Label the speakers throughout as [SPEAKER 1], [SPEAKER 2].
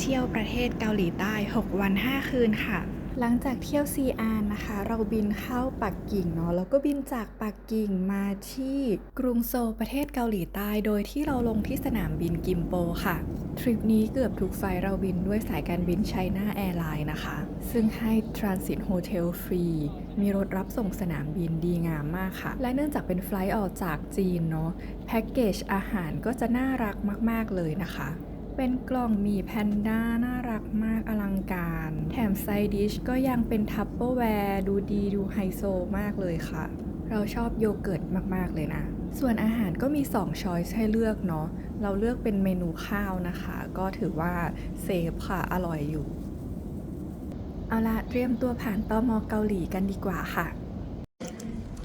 [SPEAKER 1] เที่ยวประเทศเกาหลีใต้ 6 วัน 5 คืนค่ะ หลังจากเที่ยวซีอานนะคะ เราบินเข้าปักกิ่งเนาะแล้วก็บินจากปักกิ่งมาที่กรุงโซลประเทศเกาหลีใต้ โดยที่เราลงที่สนามบินกิมโปค่ะ ทริปนี้เกือบทุกไฟเราบินด้วยสายการบินไชน่าแอร์ไลน์นะคะ ซึ่งให้ Transit Hotel ฟรีมีรถรับส่งสนามบินดีงามมากค่ะ และเนื่องจากเป็นไฟล์ออกจากจีนเนาะแพ็กเกจอาหารก็จะน่ารักมาก ๆ เลยนะคะ เป็นกล่องหมีแพนด้าน่ารักมากอลังการ แถมไซดิชก็ยังเป็นทัพเปอร์แวร์ดูดีดูไฮโซมากเลยค่ะ เราชอบโยเกิร์ตมาก ๆ เลยนะ ส่วนอาหารก็มี 2 ช้อยส์ให้เลือกเนาะ เราเลือกเป็นเมนูข้าวนะคะ ก็ถือว่าเซฟค่ะ อร่อยอยู่ เอาละเตรียมตัวผ่านตอมอเกาหลีกันดีกว่าค่ะ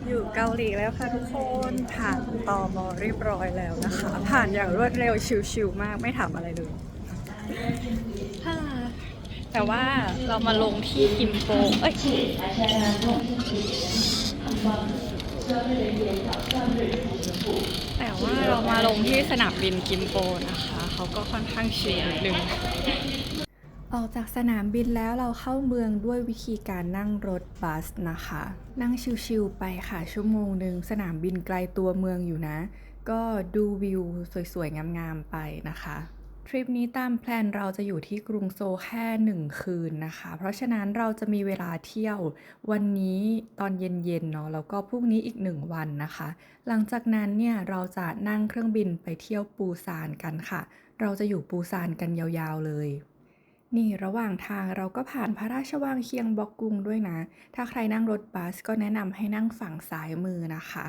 [SPEAKER 1] อยู่เกาหลีแล้วค่ะทุกคนผ่านตอมอเรียบร้อยแล้วนะคะ ผ่านอย่างรวดเร็วชิวๆมากไม่ถามอะไรเลยแต่ว่าเรามาลงที่กิมโปเอ้ยแต่ว่าเรามาลงที่สนามบินกิมโปนะคะ เขาก็ค่อนข้างชิลนิดนึง ออกจากสนามบินแล้วเราเข้าเมืองด้วยวิธีการนั่งรถบัสนะคะ นั่งชิวๆไปค่ะชั่วโมงหนึ่งสนามบินไกลตัวเมืองอยู่นะ ก็ดูวิวสวยๆ งามๆ ไปนะคะ ทริปนี้ตามแพลนเราจะอยู่ที่กรุงโซลแค่หนึ่งคืนนะคะ เพราะฉะนั้นเราจะมีเวลาเที่ยววันนี้ตอนเย็นๆเนาะแล้วก็พรุ่งนี้อีกหนึ่งวันนะคะ หลังจากนั้นเนี่ยเราจะนั่งเครื่องบินไปเที่ยวปูซานกันค่ะ เราจะอยู่ปูซานกันยาวๆเลย นี่ระหว่างทางเราก็ผ่านพระราชวังเคียงบอกกุงด้วยนะ ถ้าใครนั่งรถบัสก็แนะนำให้นั่งฝั่งซ้ายมือนะคะ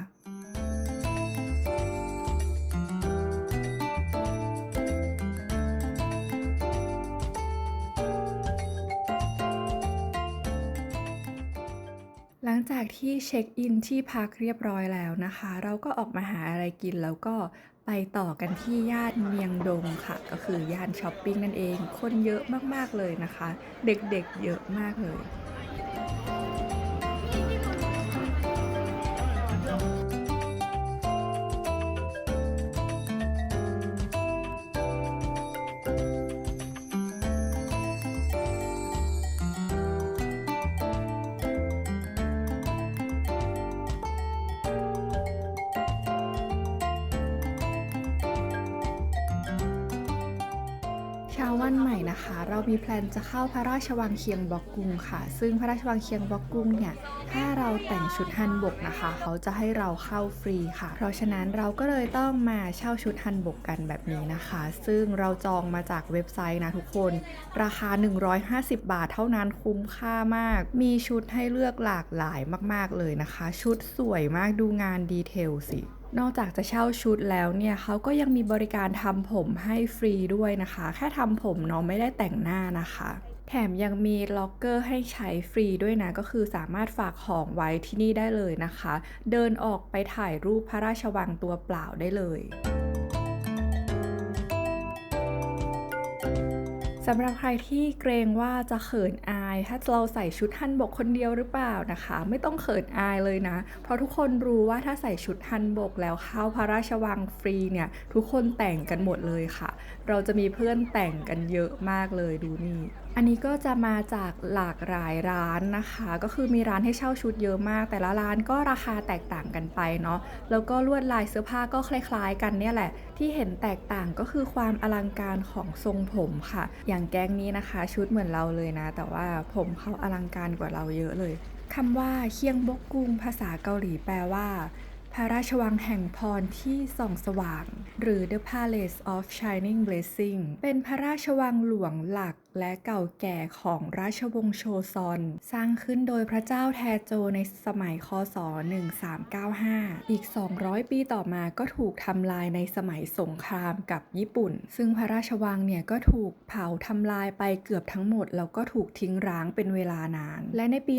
[SPEAKER 1] หลังจากที่เช็คอินที่พักเรียบร้อยแล้วนะคะ เราก็ออกมาหาอะไรกินแล้วก็ ไปต่อกันที่ย่านเมียงดงค่ะ ก็คือย่านช้อปปิ้งนั่นเอง คนเยอะมากๆเลยนะคะ เด็กๆเยอะมากเลย พลนจะเข้าพระราชวังเคียงบอกกุงค่ะ ซึ่งพระราชวังเคียงบอกกุงเนี่ย ถ้าเราแต่งชุดฮันบกนะคะ เขาจะให้เราเข้าฟรีค่ะ เพราะฉะนั้นเราก็เลยต้องมาเช่าชุดฮันบกกันแบบนี้นะคะ ซึ่งเราจองมาจากเว็บไซต์นะทุกคน ราคา 150 บาทเท่านั้นคุ้มค่ามาก มีชุดให้เลือกหลากหลายมาก ๆเลยนะคะ ชุดสวยมากดูงานดีเทลสิ นอกจากจะเช่าชุดแล้วเนี่ยเขาก็ยังมีบริการทำผมให้ฟรีด้วยนะคะ แค่ทำผมเนาะไม่ได้แต่งหน้านะคะ แถมยังมีล็อกเกอร์ให้ใช้ฟรีด้วยนะ ก็คือสามารถฝากของไว้ที่นี่ได้เลยนะคะ เดินออกไปถ่ายรูปพระราชวังตัวเปล่าได้เลย สำหรับใครที่เกรงว่าจะเขินอาย ถ้าเราใส่ชุดฮันบกคนเดียวหรือเปล่านะคะ ไม่ต้องเขินอายเลยนะ เพราะทุกคนรู้ว่าถ้าใส่ชุดฮันบกแล้วเข้าพระราชวังฟรีเนี่ยทุกคนแต่งกันหมดเลยค่ะ เราจะมีเพื่อนแต่งกันเยอะมากเลยดูนี่ อันนี้ก็จะมาจากหลากหลายร้านนะคะ ก็คือมีร้านให้เช่าชุดเยอะมาก แต่ละร้านก็ราคาแตกต่างกันไปเนาะแล้วก็ลวดลายเสื้อผ้าก็คล้ายๆ กันเนี่ยแหละ ที่เห็นแตกต่างก็คือความอลังการของทรงผมค่ะ อย่างแก๊งนี้นะคะ ชุดเหมือนเราเลยนะ แต่ว่าผมเขาอลังการกว่าเราเยอะเลยคำว่าเคียงบกกุงภาษาเกาหลีแปลว่าพระราชวังแห่งพรที่ส่องสว่าง หรือ The Palace of Shining Blessing เป็นพระราชวังหลวงหลัก และเก่าแก่ของราชวงศ์โชซอน สร้างขึ้นโดยพระเจ้าแทโจในสมัยคศ 1395 อีก 200 ปีต่อมาก็ถูกทำลายในสมัยสงครามกับญี่ปุ่น ซึ่งพระราชวังเนี่ยก็ถูกเผาทำลายไปเกือบทั้งหมด แล้วก็ถูกทิ้งร้างเป็นเวลานาน และในปี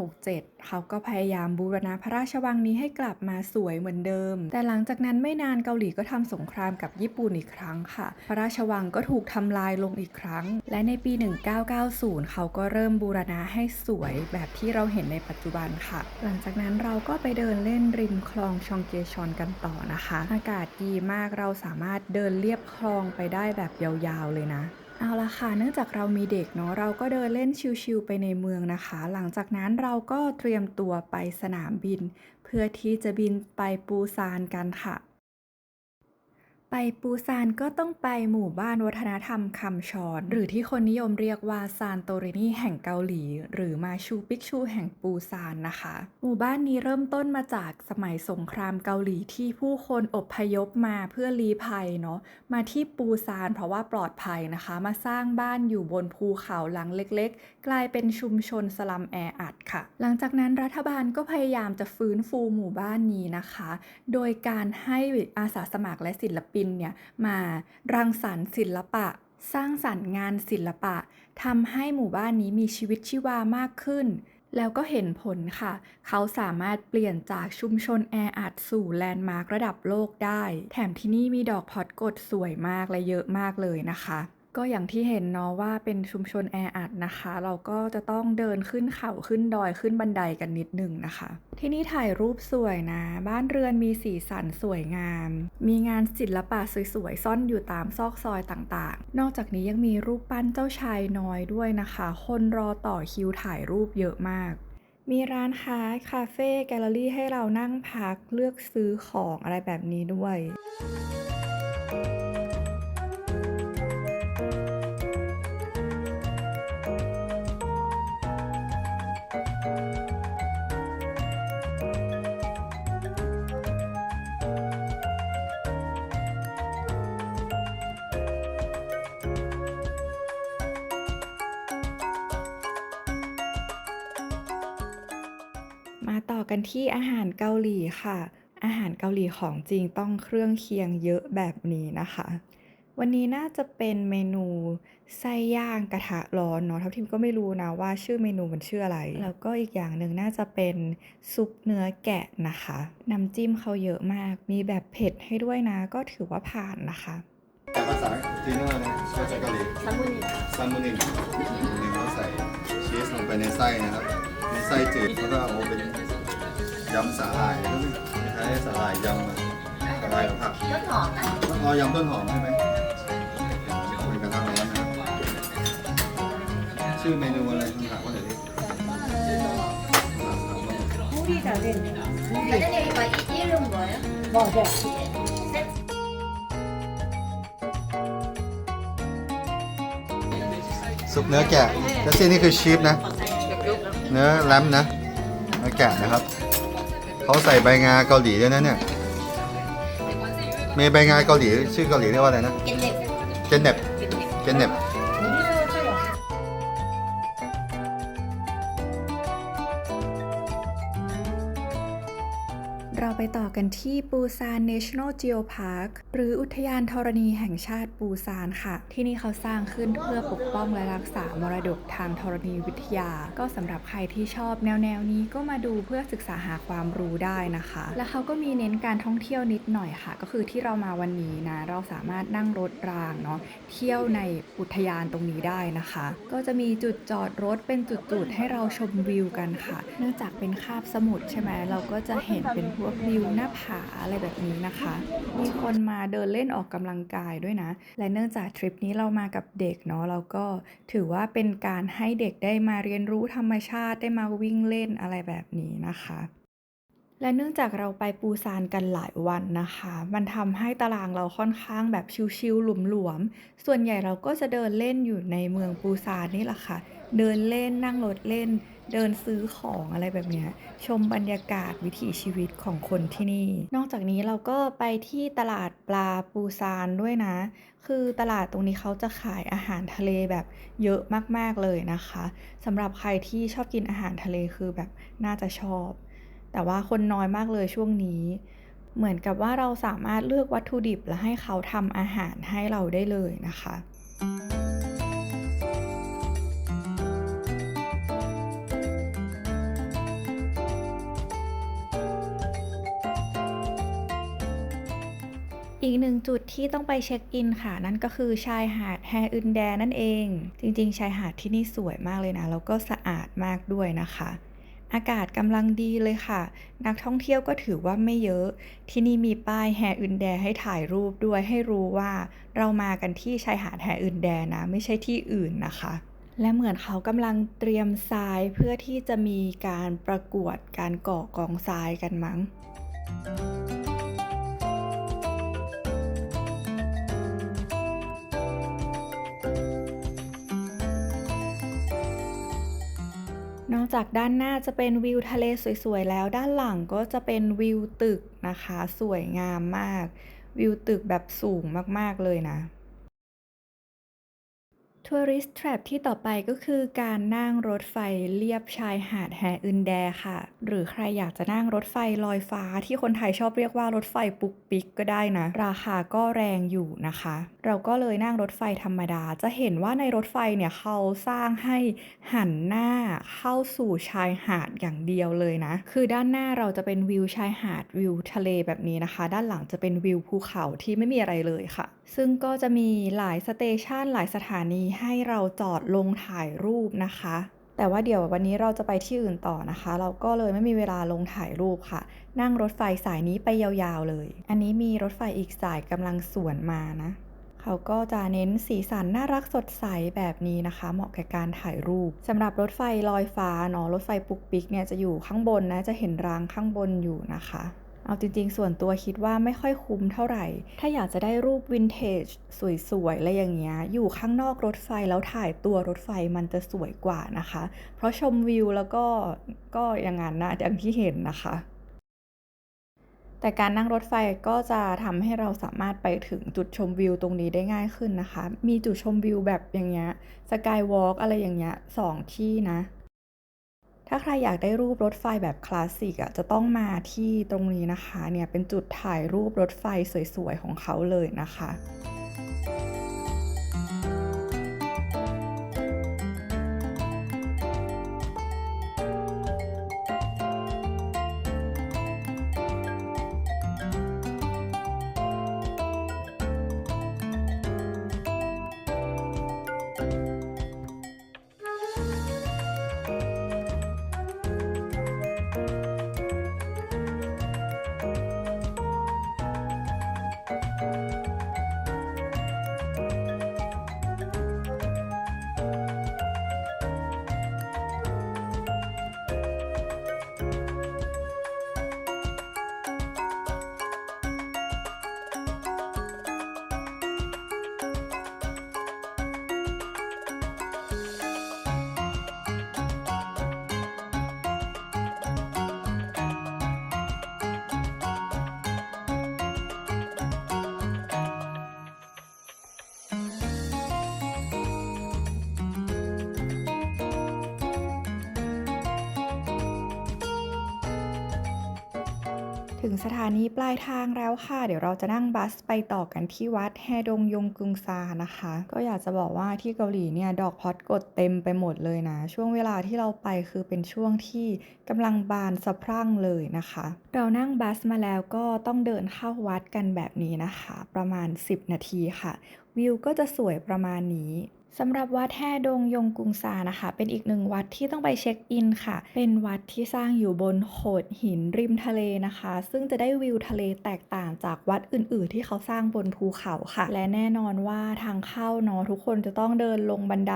[SPEAKER 1] 1867 เขาก็พยายามบูรณะพระราชวังนี้ให้กลับมาสวยเหมือนเดิม แต่หลังจากนั้นไม่นานเกาหลีก็ทำสงครามกับญี่ปุ่นอีกครั้งค่ะ พระราชวังก็ถูกทำลายลงอีกครั้ง และในปี 1990 เขาก็เริ่มบูรณะให้สวยแบบที่เราเห็นในปัจจุบันค่ะ หลังจากนั้นเราก็ไปเดินเล่นริมคลองชองเกชอนกันต่อนะคะ อากาศดีมากเราสามารถเดินเลียบคลองไปได้แบบยาวๆเลยนะเอาละค่ะ เนื่องจากเรามีเด็กเนาะ เราก็เดินเล่นชิลๆไปในเมืองนะคะ หลังจากนั้นเราก็เตรียมตัวไปสนามบิน เพื่อที่จะบินไปปูซานกันค่ะ ไปปูซานก็ต้องไปหมู่บ้านวัฒนธรรมคำชอน หรือที่คนนิยมเรียกว่าซานโตรินีแห่งเกาหลี หรือมาชูปิกชูแห่งปูซานนะคะ หมู่บ้านนี้เริ่มต้นมาจากสมัยสงครามเกาหลีที่ผู้คนอพยพมาเพื่อลี้ภัยเนาะมาที่ปูซานเพราะว่าปลอดภัยนะคะ มาสร้างบ้านอยู่บนภูเขาหลังเล็กๆ กลายเป็นชุมชนสลัมแออัดค่ะ หลังจากนั้นรัฐบาลก็พยายามจะฟื้นฟูหมู่บ้านนี้นะคะ โดยการให้อาสาสมัครและศิลปินเนี่ยมารังสรรค์ศิลปะ สร้างสรรค์งานศิลปะทำให้หมู่บ้านนี้มีชีวิตชีวามากขึ้น แล้วก็เห็นผลค่ะ เขาสามารถเปลี่ยนจากชุมชนแออัดสู่แลนด์มาร์กระดับโลกได้ แถมที่นี่มีดอกพอดกดสวยมากและเยอะมากเลยนะคะ ก็อย่างที่เห็นเนาะว่าเป็นชุมชนแออัดนะคะ เราก็จะต้องเดินขึ้นเขาขึ้นดอยขึ้นบันไดกันนิดหนึ่งนะคะ ที่นี่ถ่ายรูปสวยนะ บ้านเรือนมีสีสันสวยงาม มีงานศิลปะสวยๆซ่อนอยู่ตามซอกซอยต่างๆ นอกจากนี้ยังมีรูปปั้นเจ้าชายน้อยด้วยนะคะ คนรอต่อคิวถ่ายรูปเยอะมากมีร้านค้า คาเฟ่ แกลเลอรี่ให้เรานั่งพักเลือกซื้อของอะไรแบบนี้ด้วยาต่อกันที่อาหารเกาหลีค่ะ อาหารเกาหลีของจริงต้องเครื่องเคียงเยอะแบบนี้นะคะ วันนี้น่าจะเป็นเมนูไส้ย่างกระทะร้อนเนาะทัพทิมก็ไม่รู้นะว่าชื่อเมนูมันชื่ออะไร แล้วก็อีกอย่างหนึ่งน่าจะเป็นซุปเนื้อแกะนะคะน้ำจิ้มเขาเยอะมาก มีแบบเผ็ดให้ด้วยนะ ก็ถือว่าผ่านนะคะ
[SPEAKER 2] ภาษาจีนว่าอะไรภาษาเกาหลี
[SPEAKER 3] ซัมูนิ
[SPEAKER 2] ซัมูนิเนี่ยเขาใส่ชีสลงไปในไส้นะครับมีไส้จืดแล้วก็เอาเป็น ยำสาหร่ายก็คือคล้ายๆสาหร่ายยำอะสาหร่ายกับผัก
[SPEAKER 3] ต้นหอมนะ
[SPEAKER 2] อ๋อยำต้นหอมใช่ไหมเป็นกระทะร้อนนะครับชื่อเมนูอะไรคุณถามว่าไหนดิ
[SPEAKER 3] 무리 다른 사장님 이거 이- 이름 뭐예요?
[SPEAKER 4] 맞아.
[SPEAKER 3] 세트
[SPEAKER 2] ซุปเนื้อแกะแล้วซี่นี่คือชีสนะ เนื้อแรมนะเนื้อแกะนะครับ เขาใส่ใบงาเกาหลีด้วยนะเนี่ยมีใบงาเกาหลีชื่อเกาหลีเรียกว่าอะไรนะ
[SPEAKER 3] 깻잎
[SPEAKER 2] เจนเน็บเจนเน็บ
[SPEAKER 1] เรา ปูซาน National Geopark หรืออุทยานธรณีแห่งชาติปูซานค่ะ ที่นี่เขาสร้างขึ้นเพื่อปกป้องและรักษามรดกทางธรณีวิทยา ก็สำหรับใครที่ชอบแนวแนวๆนี้ก็มาดูเพื่อศึกษาหาความรู้ได้นะคะ และเขาก็มีเน้นการท่องเที่ยวนิดหน่อยค่ะ ก็คือที่เรามาวันนี้นะ เราสามารถนั่งรถรางเนาะเที่ยวในอุทยานตรงนี้ได้นะคะ ก็จะมีจุดจอดรถเป็นจุดๆให้เราชมวิวกันค่ะ เนื่องจากเป็นคาบสมุทรใช่ไหมเราก็จะเห็นเป็นพวกวิวหน้าผาอะไรแบบนี้นะคะ มีคนมาเดินเล่นออกกำลังกายด้วยนะ และเนื่องจากทริปนี้เรามากับเด็กเนาะเราก็ถือว่าเป็นการให้เด็กได้มาเรียนรู้ธรรมชาติได้มาวิ่งเล่นอะไรแบบนี้นะคะและเนื่องจากเราไปปูซานกันหลายวันนะคะ มันทำให้ตารางเราค่อนข้างแบบชิวๆหลวมๆ ส่วนใหญ่เราก็จะเดินเล่นอยู่ในเมืองปูซานนี่แหละค่ะ เดินเล่นนั่งรถเล่น เดินซื้อของอะไรแบบนี้ชมบรรยากาศวิถีชีวิตของคนที่นี่ นอกจากนี้เราก็ไปที่ตลาดปลาปูซานด้วยนะ คือตลาดตรงนี้เขาจะขายอาหารทะเลแบบเยอะมากๆเลยนะคะสำหรับใครที่ชอบกินอาหารทะเลคือแบบน่าจะชอบ แต่ว่าคนน้อยมากเลยช่วงนี้เหมือนกับว่าเราสามารถเลือกวัตถุดิบและให้เขาทำอาหารให้เราได้เลยนะคะ อีกหนึ่งจุดที่ต้องไปเช็คอินค่ะ นั่นก็คือชายหาดแฮอึนแดนั่นเอง จริง ๆ ชายหาดที่นี่สวยมากเลยนะ แล้วก็สะอาดมากด้วยนะคะ อากาศกำลังดีเลยค่ะ นักท่องเที่ยวก็ถือว่าไม่เยอะ ที่นี่มีป้ายแฮอึนแดให้ถ่ายรูปด้วยให้รู้ว่า เรามากันที่ชายหาดแฮอึนแดนะ ไม่ใช่ที่อื่นนะคะและเหมือนเขากำลังเตรียมทรายเพื่อที่จะมีการประกวดการก่อกองทรายกันมั้ง จากด้านหน้าจะเป็นวิวทะเลสวยๆ แล้วด้านหลังก็จะเป็นวิวตึกนะคะ สวยงามมาก วิวตึกแบบสูงมากๆเลยนะ ทัวริสต์แทร p ที่ต่อไปก็คือการนั่งรถไฟเลียบชายหาดแฮอึนแดค่ะ หรือใครอยากจะนั่งรถไฟลอยฟ้าที่คนไทยชอบเรียกว่ารถไฟปุกปิกก็ได้นะ ราคาก็แรงอยู่นะคะ เราก็เลยนั่งรถไฟธรรมดา จะเห็นว่าในรถไฟเนี่ยเขาสร้างให้หันหน้าเข้าสู่ชายหาดอย่างเดียวเลยนะ คือด้านหน้าเราจะเป็นวิวชายหาดวิวทะเลแบบนี้นะคะ ด้านหลังจะเป็นวิวภูเขาที่ไม่มีอะไรเลยค่ะ ซึ่งก็จะมีหลายสเตชันหลายสถานีให้เราจอดลงถ่ายรูปนะคะ แต่ว่าเดี๋ยววันนี้เราจะไปที่อื่นต่อนะคะ เราก็เลยไม่มีเวลาลงถ่ายรูปค่ะ นั่งรถไฟสายนี้ไปยาวๆเลย อันนี้มีรถไฟอีกสายกำลังสวนมานะเขาก็จะเน้นสีสันน่ารักสดใสแบบนี้นะคะ เหมาะแกับการถ่ายรูปสำหรับรถไฟลอยฟ้าเนาะรถไฟปุกปิกเนี่ยจะอยู่ข้างบนนะจะเห็นรางข้างบนอยู่นะคะ เอาจริงๆ ส่วนตัวคิดว่าไม่ค่อยคุ้มเท่าไหร่ ถ้าอยากจะได้รูปวินเทจสวยๆ อะไรอย่างเงี้ย อยู่ข้างนอกรถไฟแล้วถ่ายตัวรถไฟมันจะสวยกว่านะคะ เพราะชมวิวแล้วก็ก็อย่างนั้นนะอย่างที่เห็นนะคะ แต่การนั่งรถไฟก็จะทำให้เราสามารถไปถึงจุดชมวิวตรงนี้ได้ง่ายขึ้นนะคะ มีจุดชมวิวแบบอย่างเงี้ย สกายวอล์กอะไรอย่างเงี้ยสองที่นะ ถ้าใครอยากได้รูปรถไฟแบบคลาสสิกอะจะต้องมาที่ตรงนี้นะคะ เนี่ยเป็นจุดถ่ายรูปรถไฟสวยๆของเขาเลยนะคะ ถึงสถานีปลายทางแล้วค่ะ เดี๋ยวเราจะนั่งบัสไปต่อกันที่วัดแฮดงยงกึงซานะคะ ก็อยากจะบอกว่าที่เกาหลีเนี่ยดอกพอดกดเต็มไปหมดเลยนะ ช่วงเวลาที่เราไปคือเป็นช่วงที่กำลังบานสะพรั่งเลยนะคะ เรานั่งบัสมาแล้วก็ต้องเดินเข้าวัดกันแบบนี้นะคะ ประมาณ 10 นาทีค่ะ วิวก็จะสวยประมาณนี้ สำหรับวัดแห่ดงยงกุงซานะคะ เป็นอีกหนึ่งวัดที่ต้องไปเช็คอินค่ะ เป็นวัดที่สร้างอยู่บนโขดหินริมทะเลนะคะ ซึ่งจะได้วิวทะเลแตกต่างจากวัดอื่น ๆ ที่เขาสร้างบนภูเขาค่ะ และแน่นอนว่าทางเข้าเนาะทุกคนจะต้องเดินลงบันได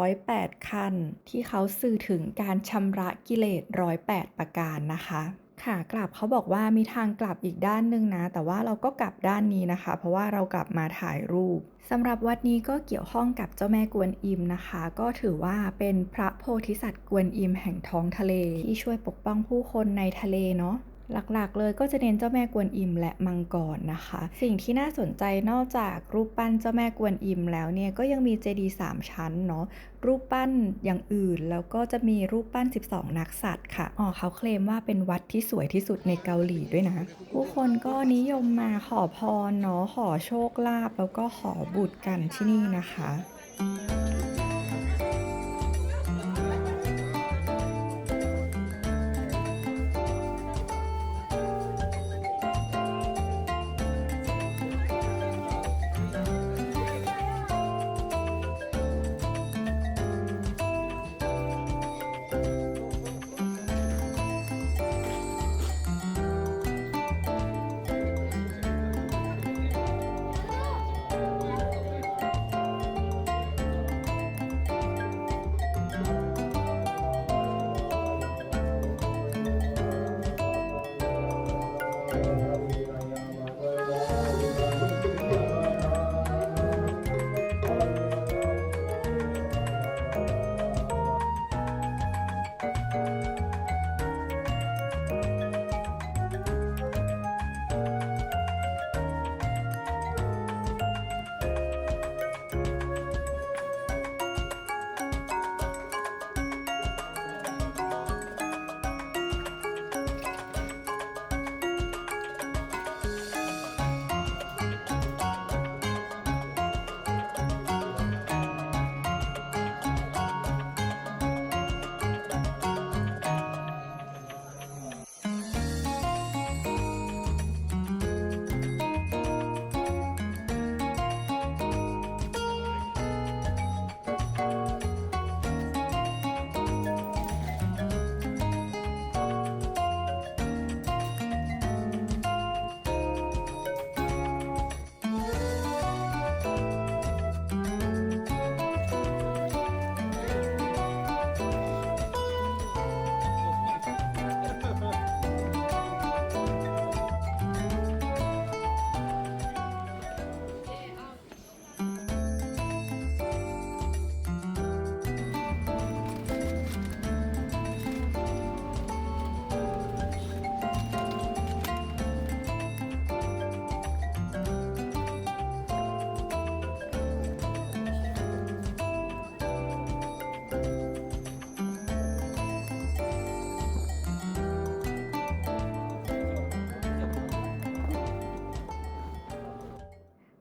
[SPEAKER 1] 108 ขั้น ที่เขาสื่อถึงการชำระกิเลส108 ประการนะคะ ค่ะ กลับเขาบอกว่ามีทางกลับอีกด้านหนึ่งนะ แต่ว่าเราก็กลับด้านนี้นะคะ เพราะว่าเรากลับมาถ่ายรูปสำหรับวัดนี้ก็เกี่ยวข้องกับเจ้าแม่กวนอิมนะคะ ก็ถือว่าเป็นพระโพธิสัตว์กวนอิมแห่งท้องทะเล ที่ช่วยปกป้องผู้คนในทะเลเนาะ หลักๆ เลยก็จะเน้นเจ้าแม่กวนอิมและมังกรนะคะ สิ่งที่น่าสนใจนอกจากรูปปั้นเจ้าแม่กวนอิมแล้วเนี่ยก็ยังมีเจดีย์สามชั้นเนาะรูปปั้นอย่างอื่นแล้วก็จะมีรูปปั้น 12 นักสัตว์ค่ะอ๋อเขาเคลมว่าเป็นวัดที่สวยที่สุดในเกาหลีด้วยนะ ผู้คนก็นิยมมาขอพรเนาะขอโชคลาภแล้วก็ขอบุตรกันที่นี่นะคะถ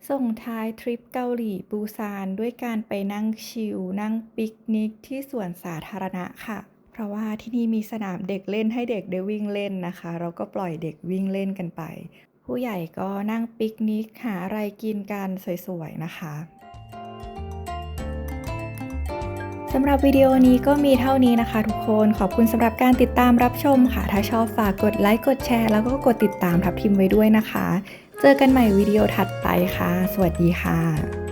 [SPEAKER 1] ส่งท้ายทริปเกาหลีปูซานด้วยการไปนั่งชิลนั่งปิกนิกที่สวนสาธารณะค่ะ เพราะว่าที่นี่มีสนามเด็กเล่นให้เด็กได้วิ่งเล่นนะคะ เราก็ปล่อยเด็กวิ่งเล่นกันไป ผู้ใหญ่ก็นั่งปิกนิกหาอะไรกินกันสวยๆนะคะสำหรับวิดีโอนี้ก็มีเท่านี้นะคะทุกคน ขอบคุณสำหรับการติดตามรับชมค่ะ ถ้าชอบฝากกดไลค์ กดแชร์ แล้วก็กดติดตามทับทิมไว้ด้วยนะคะ เจอกันใหม่วิดีโอถัดไปค่ะ สวัสดีค่ะ